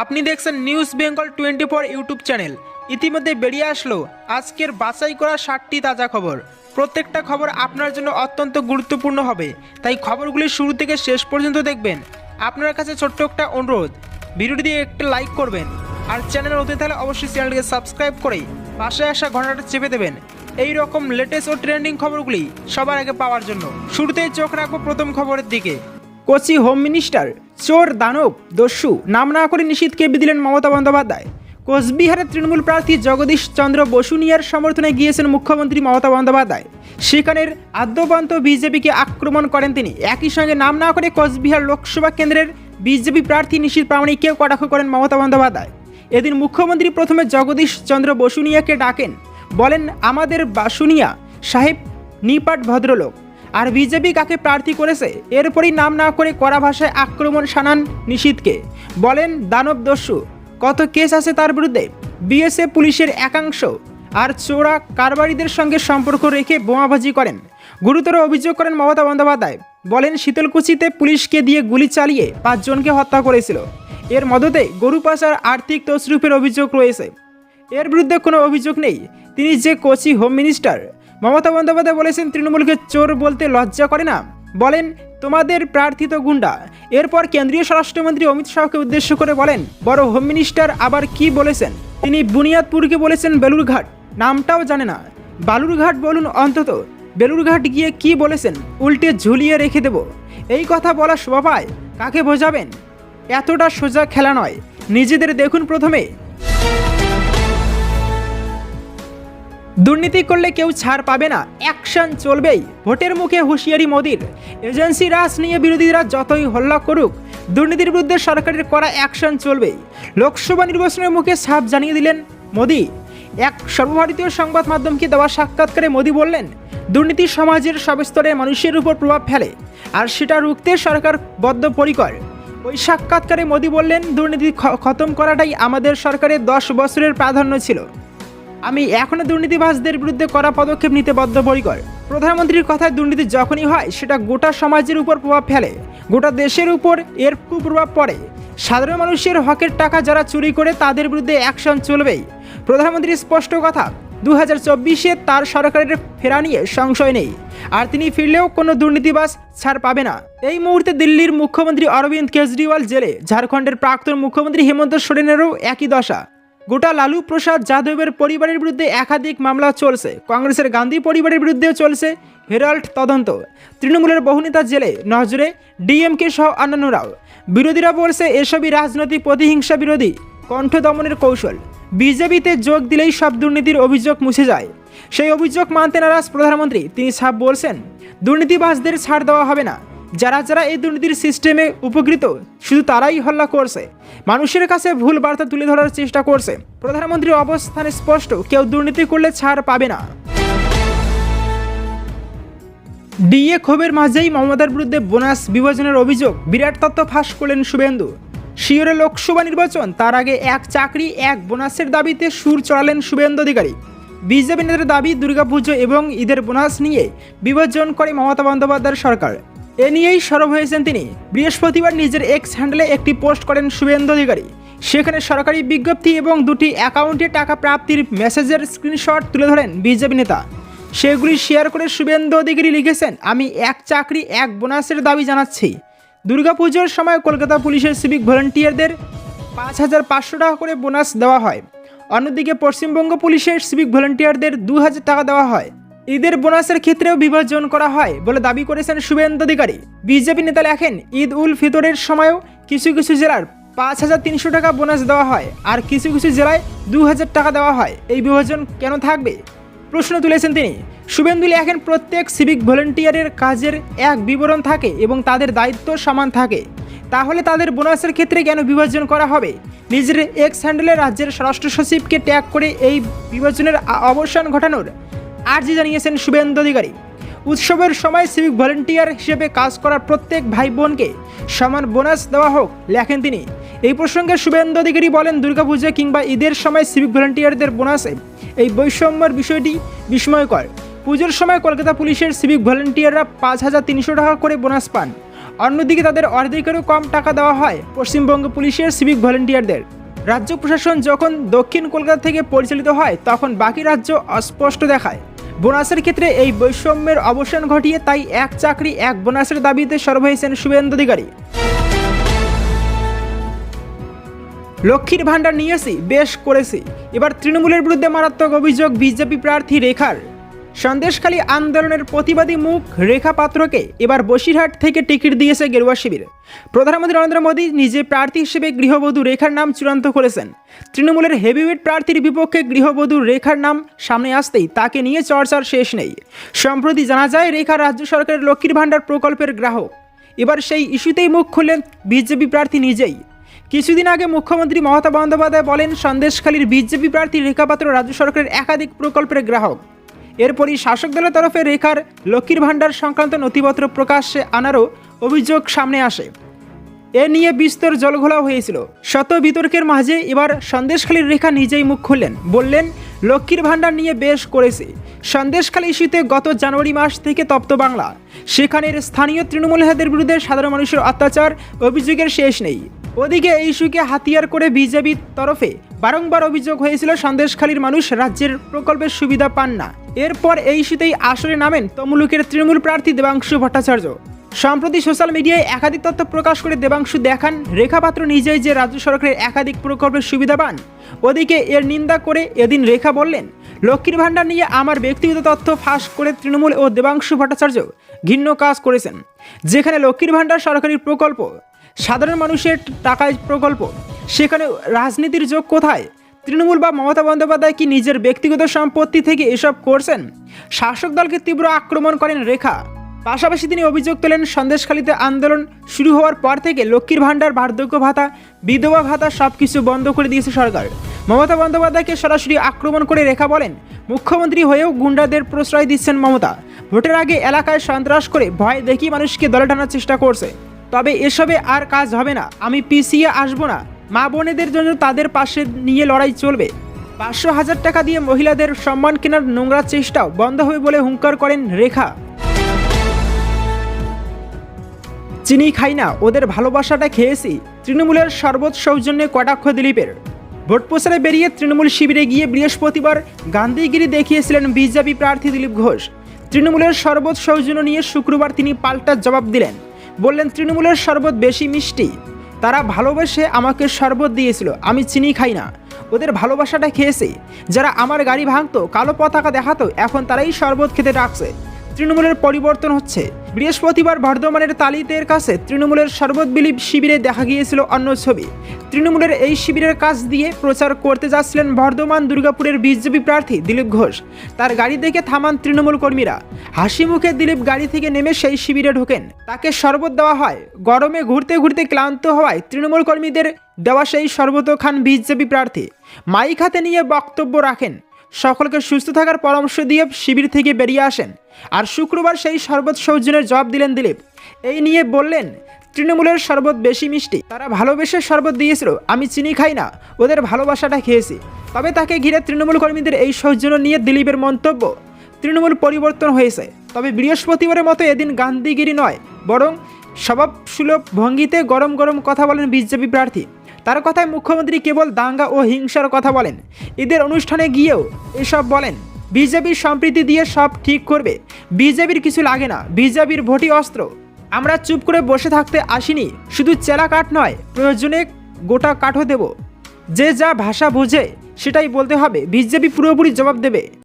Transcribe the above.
আপনি দেখছেন news Bengal twenty four YouTube channel ইতিমধ্যে বেরিয়ে আসলো আজকের বাছাই করা ষাটটি তাজা খবর। প্রত্যেকটা খবর আপনার জন্য অত্যন্ত গুরুত্বপূর্ণ হবে। তাই খবরগুলি শুরু থেকে শেষ পর্যন্ত দেখবেন। আপনার কাছে ছোট্ট একটা অনুরোধ। ভিডিওটি দিয়ে একটা লাইক করবেন। আর চ্যানেল নতুন তাহলে অবশ্যই চ্যানেলটিকে সাবস্ক্রাইব করে পাশে আসা ঘন্টাটা চেপে দেবেন। এই রকম লেটেস্ট ও ট্রেন্ডিং খবরগুলি সবার আগে পাওয়ার জন্য। শুরুতেই চোখ রাখব প্রথম খবরের দিকে। কোচি হোম মিনিস্টার চোর দানব, দস্যু, নাম না করে নিষিদ্ধকে দিলেন মমতা বন্দ্যোপাধ্যায়। কোচবিহারের তৃণমূল প্রার্থী জগদীশ চন্দ্র বসুনিয়ার সমর্থনে গিয়েছেন মুখ্যমন্ত্রী মমতা বন্দ্যোপাধ্যায়। সেখানের আদ্যপান্ত বিজেপিকে আক্রমণ করেন তিনি। একই সঙ্গে নাম না করে কোচবিহার লোকসভা কেন্দ্রের বিজেপি প্রার্থী নিশীত প্রামাণিককেও কটাক্ষ করেন মমতা বন্দ্যোপাধ্যায়। এদিন মুখ্যমন্ত্রী প্রথমে জগদীশ চন্দ্র বসুনিয়াকে ডাকেন। বলেন, আমাদের বাসুনিয়া সাহেব নিপাট ভদ্রলোক। আর বিজেপি কাকে প্রার্থী করেছে? এরপরই নাম না করে কড়া ভাষায় আক্রমণ শানান নিশীথকে বলেন দানব দস্যু, কত কেস আছে তার বিরুদ্ধে? বিএসএফ পুলিশের একাংশ আর চোরা কারবারিদের সঙ্গে সম্পর্ক রেখে বোমাবাজি করেন। গুরুতর অভিযোগ করেন মমতা বন্দ্যোপাধ্যায়। বলেন শীতলকুচিতে পুলিশকে দিয়ে গুলি চালিয়ে পাঁচজনকে হত্যা করেছিল। এর মদতে গরু পাচার আর্থিক তসরুপের অভিযোগ রয়েছে। এর বিরুদ্ধে কোনো অভিযোগ নেই। তিনি যে কোচি হোম মিনিস্টার মমতা বন্দ্যোপাধ্যায় বলেছেন, তৃণমূলকে চোর বলতে লজ্জা করে না। বলেন, তোমাদের প্রার্থিত গুন্ডা। এরপর কেন্দ্রীয় স্বরাষ্ট্রমন্ত্রী অমিত শাহকে উদ্দেশ্য করে বলেন, বড় হোম মিনিস্টার আবার কি বলেছেন? তিনি বুনিয়াদপুরকে বলেছেন, বেলুরঘাট। নামটাও জানে না। বালুরঘাট বলুন অন্তত, বেলুরঘাট গিয়ে কি বলেছেন? উল্টে ঝুলিয়ে রেখে দেব। এই কথা বলা পায়। কাকে বোঝাবেন? এতটা সোজা খেলা নয়। নিজেদের দেখুন প্রথমে। দুর্নীতি করলে কেউ ছাড় পাবে না অ্যাকশন চলবেই। ভোটের মুখে হুঁশিয়ারি মোদির। এজেন্সি রাজ নিয়ে বিরোধীরা যতই হল্লা করুক, দুর্নীতির বিরুদ্ধে সরকারের করা অ্যাকশন চলবেই। লোকসভা নির্বাচনের মুখে সাফ জানিয়ে দিলেন মোদি। এক সর্বভারতীয় সংবাদ মাধ্যমকে দেওয়া সাক্ষাৎকারে মোদি বললেন, দুর্নীতি সমাজের সব স্তরের মানুষের উপর প্রভাব ফেলে, আর সেটা রুখতে সরকার বদ্ধপরিকর। ওই সাক্ষাৎকারে মোদি বললেন, দুর্নীতি খতম করাটাই আমাদের সরকারের দশ বছরের প্রাধান্য ছিল। আমি এখনও দুর্নীতিবাজদের বিরুদ্ধে করা পদক্ষেপ নিতে বদ্ধপরিকর। প্রধানমন্ত্রীর কথায় দুর্নীতি যখনই হয়, সেটা গোটা সমাজের উপর প্রভাব ফেলে। গোটা দেশের উপর এর কুপ্রভাব পড়ে। সাধারণ মানুষের হকের টাকা যারা চুরি করে, তাদের বিরুদ্ধে অ্যাকশন চলবেই। প্রধানমন্ত্রীর স্পষ্ট কথা দু হাজার চব্বিশে তার সরকারের ফেরা নিয়ে সংশয় নেই। আর তিনি ফিরলেও কোনো দুর্নীতিবাস ছাড় পাবে না। এই মুহূর্তে দিল্লির মুখ্যমন্ত্রী অরবিন্দ কেজরিওয়াল জেলে, ঝাড়খণ্ডের প্রাক্তন মুখ্যমন্ত্রী হেমন্ত সোরেনেরও একই দশা। গোটা লালু প্রসাদ যাদবের পরিবারের বিরুদ্ধে একাধিক মামলা চলছে। কংগ্রেসের গান্ধী পরিবারের বিরুদ্ধেও চলছে হেরাল্ড তদন্ত। তৃণমূলের বহু নেতা জেলে নজরে ডিএমকে সহ অন্যান্যরাও। বিরোধীরা বলছে এসবই রাজনৈতিক প্রতিহিংসা বিরোধী। কণ্ঠ দমনের কৌশল। বিজেপিতে যোগ দিলেই সব দুর্নীতির অভিযোগ মুছে যায়। সেই অভিযোগ মানতে নারাজ প্রধানমন্ত্রী। তিনি সাপ বলছেন, দুর্নীতিবাজদের ছাড় দেওয়া হবে না। যারা যারা এই দুর্নীতির সিস্টেমে উপকৃত, শুধু তারাই হল্লা করছে। মানুষের কাছে ভুল বার্তা তুলে ধরার চেষ্টা করছে। প্রধানমন্ত্রীর অবস্থানে স্পষ্ট, কেউ দুর্নীতি করলে ছাড় পাবে না। ডিএ ক্ষোভের মাঝেই মমতার বিরুদ্ধে বোনাস বিভাজনের অভিযোগ, বিরাট তত্ত্ব ফাঁস করলেন শুভেন্দু। শিওরে লোকসভা নির্বাচন, তার আগে এক চাকরি, এক বোনাসের দাবিতে সুর চড়ালেন শুভেন্দু অধিকারী। বিজেপি নেতার দাবি, দুর্গাপুজো এবং ঈদের বোনাস নিয়ে বিভাজন করে মমতা বন্দ্যোপাধ্যায়ের সরকার। এ নিয়েই সরব হয়েছেন তিনি। বৃহস্পতিবার নিজের এক্স হ্যান্ডেলে একটি পোস্ট করেন শুভেন্দু অধিকারী। সেখানে সরকারি বিজ্ঞপ্তি এবং দুটি অ্যাকাউন্টে টাকা প্রাপ্তির মেসেজের স্ক্রিনশট তুলে ধরেন বিজেপি নেতা। সেগুলি শেয়ার করে শুভেন্দু অধিকারী লিখেছেন, আমি এক চাকরি, এক বোনাসের দাবি জানাচ্ছি। দুর্গাপুজোর সময় কলকাতা পুলিশের সিভিক ভলেন্টিয়ারদের পাঁচ হাজার পাঁচশো টাকা করে বোনাস দেওয়া হয়। অন্যদিকে পশ্চিমবঙ্গ পুলিশের সিভিক ভলেন্টিয়ারদের দু হাজার টাকা দেওয়া হয়। ঈদের বোনাসের ক্ষেত্রেও বিভাজন করা হয় বলে দাবি করেছেন শুভেন্দু অধিকারী। বিজেপি নেতা লেখেন, ঈদ উল ফিতরের সময়ও কিছু কিছু জেলার পাঁচ হাজার তিনশো টাকা বোনাস দেওয়া হয় আর কিছু কিছু জেলায় দু হাজার টাকা দেওয়া হয়। এই বিভাজন কেন থাকবে? প্রশ্ন তুলেছেন তিনি। শুভেন্দু লেখেন, প্রত্যেক সিভিক ভলেন্টিয়ারের কাজের এক বিবরণ থাকে এবং তাদের দায়িত্ব সমান থাকে। তাহলে তাদের বোনাসের ক্ষেত্রে কেন বিভাজন করা হবে? নিজের এক্স হ্যান্ডেলে রাজ্যের স্বরাষ্ট্র সচিবকে ট্যাগ করে এই বিভাজনের অবসান ঘটানোর আর্জি জানিয়েছেন শুভেন্দু অধিকারী। উৎসবের সময় সিভিক ভলেন্টিয়ার হিসেবে কাজ করা প্রত্যেক ভাই বোনকে সমান বোনাস দেওয়া হোক, লেখেন তিনি। এই প্রসঙ্গে শুভেন্দু অধিকারী বলেন, দুর্গাপুজো কিংবা ঈদের সময় সিভিক ভলেন্টিয়ারদের বোনাসে এই বৈষম্যের বিষয়টি বিস্ময়কর। পুজোর সময় কলকাতা পুলিশের সিভিক ভলেন্টিয়াররা পাঁচ হাজার তিনশো টাকা করে বোনাস পান। অন্যদিকে তাদের অর্ধেকেরও কম টাকা দেওয়া হয় পশ্চিমবঙ্গ পুলিশের সিভিক ভলেন্টিয়ারদের রাজ্য প্রশাসন যখন দক্ষিণ কলকাতা থেকে পরিচালিত হয়, তখন বাকি রাজ্য অস্পষ্ট দেখায়। বোনাসের ক্ষেত্রে এই বৈষম্যের অবসান ঘটিয়ে তাই এক চাকরি, এক বোনাসের দাবিতে সরব হয়েছেন শুভেন্দু অধিকারী। লক্ষ্মীর ভাণ্ডার নিয়েছি বেশ করেছি। এবার তৃণমূলের বিরুদ্ধে মারাত্মক অভিযোগ বিজেপি প্রার্থী রেখার। সন্দেশখালী আন্দোলনের প্রতিবাদী মুখ রেখা পাত্রকে এবার বসিরহাট থেকে টিকিট দিয়েছে গেরুয়া শিবির। প্রধানমন্ত্রী নরেন্দ্র মোদী নিজে প্রার্থী হিসেবে গৃহবধূ রেখার নাম চূড়ান্ত করেছেন। তৃণমূলের হেভিওয়েট প্রার্থীর বিপক্ষে গৃহবধূ রেখার নাম সামনে আসতেই তাকে নিয়ে চর্চার শেষ নেই। সম্প্রতি জানা যায়, রেখা রাজ্য সরকারের লক্ষ্মীর ভাণ্ডার প্রকল্পের গ্রাহক। এবার সেই ইস্যুতেই মুখ খুললেন বিজেপি প্রার্থী নিজেই। কিছুদিন আগে মুখ্যমন্ত্রী মমতা বন্দ্যোপাধ্যায় বলেন, সন্দেশখালীর বিজেপি প্রার্থী রেখাপাত্র রাজ্য সরকারের একাধিক প্রকল্পের গ্রাহক। এরপরই শাসক দলের তরফে রেখার লক্ষ্মীর ভাণ্ডার সংক্রান্ত নথিপত্র প্রকাশ্যে আনারও অভিযোগ সামনে আসে। এ নিয়ে বিস্তর জলঘোলা হয়েছিল। শত বিতর্কের মাঝে এবার সন্দেশখালীর রেখা নিজেই মুখ খুললেন। বললেন, লক্ষ্মীর ভাণ্ডার নিয়ে বেশ করেছে। সন্দেশখালী ইস্যুতে গত জানুয়ারি মাস থেকে তপ্ত বাংলা। সেখানের স্থানীয় তৃণমূল নেতাদের বিরুদ্ধে সাধারণ মানুষের অত্যাচার, অভিযোগের শেষ নেই। ওদিকে এই ইস্যুকে হাতিয়ার করে বিজেপির তরফে বারংবার অভিযোগ হয়েছিল সন্দেশখালীর মানুষ রাজ্যের প্রকল্পের সুবিধা পান না। এরপর এই ইস্যুতেই আসরে নামেন তমলুকের তৃণমূল প্রার্থী দেবাংশু ভট্টাচার্য। সম্প্রতি সোশ্যাল মিডিয়ায় একাধিক তথ্য প্রকাশ করে দেবাংশু দেখান, রেখাপাত্র নিজেই যে রাজ্য সরকারের একাধিক প্রকল্পের সুবিধা পান। ওদিকে এর নিন্দা করে এদিন রেখা বললেন, লক্ষ্মীর ভাণ্ডার নিয়ে আমার ব্যক্তিগত তথ্য ফাঁস করে তৃণমূল ও দেবাংশু ভট্টাচার্য ঘিন্ন কাজ করেছেন। যেখানে লক্ষ্মীর ভাণ্ডার সরকারি প্রকল্প সাধারণ মানুষের টাকায় প্রকল্প। সেখানে রাজনীতির যোগ কোথায়? তৃণমূল বা মমতা বন্দ্যোপাধ্যায় কি নিজের ব্যক্তিগত সম্পত্তি থেকে এসব করছেন? শাসক দলকে তীব্র আক্রমণ করেন রেখা। পাশাপাশি তিনি অভিযোগ তোলেন, সন্দেশখালীতে আন্দোলন শুরু হওয়ার পর থেকে লক্ষ্মীর ভাণ্ডার বার্ধক্য ভাতা, বিধবা ভাতা সব কিছু বন্ধ করে দিয়েছে সরকার। মমতা বন্দ্যোপাধ্যায়কে সরাসরি আক্রমণ করে রেখা বলেন, মুখ্যমন্ত্রী হয়েও গুন্ডাদের প্রশ্রয় দিচ্ছেন মমতা। ভোটের আগে এলাকায় সন্ত্রাস করে ভয় দেখিয়ে মানুষকে দলে টানার চেষ্টা করছে। তবে এসবে আর কাজ হবে না। আমি পিছিয়ে আসব না। মা বোনেদের জন্য তাদের পাশে নিয়ে লড়াই চলবে। পাঁচশো হাজার টাকা দিয়ে মহিলাদের সম্মান কেনার নোংরা চেষ্টাও বন্ধ হবে বলে হুঙ্কার করেন রেখা। চিনি খাই না, ওদের ভালোবাসাটা খেয়েছি। তৃণমূলের সর্বত সৌজন্যে কটাক্ষ দিলীপের। ভোট প্রচারে বেরিয়ে তৃণমূল শিবিরে গিয়ে বৃহস্পতিবার গান্ধীগিরি দেখিয়েছিলেন বিজেপি প্রার্থী দিলীপ ঘোষ। তৃণমূলের শরবত সৌজন্য নিয়ে শুক্রবার তিনি পাল্টা জবাব দিলেন। বললেন, তৃণমূলের শরবত বেশি মিষ্টি। তারা ভালোবেসে আমাকে শরবত দিয়েছিল, আমি চিনি খাই না। ওদের ভালোবাসাটা খেয়েছে। যারা আমার গাড়ি ভাঙতো, কালো পতাকা দেখাতো, এখন তারাই শরবত খেতে ডাকছে। তৃণমূলের পরিবর্তন হচ্ছে। বৃহস্পতিবার বর্ধমানের তালিতের কাছে তৃণমূলের শরবত বিলীপ শিবিরে দেখা গিয়েছিল অন্য ছবি। তৃণমূলের এই শিবিরের কাজ দিয়ে প্রচার করতে যাচ্ছিলেন বর্ধমান দুর্গাপুরের বিজেপি প্রার্থী দিলীপ ঘোষ। তার গাড়ি দেখে থামান তৃণমূল কর্মীরা। হাসি মুখে দিলীপ গাড়ি থেকে নেমে সেই শিবিরে ঢোকেন। তাকে শরবত দেওয়া হয়। গরমে ঘুরতে ঘুরতে ক্লান্ত হওয়ায় তৃণমূল কর্মীদের দেওয়া সেই শরবত খান বিজেপি প্রার্থী। মাইক হাতে নিয়ে বক্তব্য রাখেন। সকলকে সুস্থ থাকার পরামর্শ দিয়ে শিবির থেকে বেরিয়ে আসেন। আর শুক্রবার সেই শরবত সৌজনের জবাব দিলেন দিলীপ। এই নিয়ে বললেন, তৃণমূলের শরবত বেশি মিষ্টি। তারা ভালোবেসে শরবত দিয়েছিল, আমি চিনি খাই না, ওদের ভালোবাসাটা খেয়েছি। তবে তাকে ঘিরে তৃণমূল কর্মীদের এই সৌজন্য নিয়ে দিলীপের মন্তব্য, তৃণমূল পরিবর্তন হয়েছে। তবে বৃহস্পতিবারের মতো এদিন গান্ধীগিরি নয়, বরং স্বভাবসুলভ ভঙ্গিতে গরম গরম কথা বলেন বিজেপি প্রার্থী। তার কথায় মুখ্যমন্ত্রী কেবল দাঙ্গা ও হিংসার কথা বলেন। ঈদের অনুষ্ঠানে গিয়েও এসব বলেন। বিজেপির সম্প্রীতি দিয়ে সব ঠিক করবে। বিজেপির কিছু লাগে না। বিজেপির ভোটি অস্ত্র। আমরা চুপ করে বসে থাকতে আসিনি। শুধু চেলা কাঠ নয়, প্রয়োজনে গোটা কাঠও দেব। যে যা ভাষা বোঝে, সেটাই বলতে হবে। বিজেপি পুরোপুরি জবাব দেবে।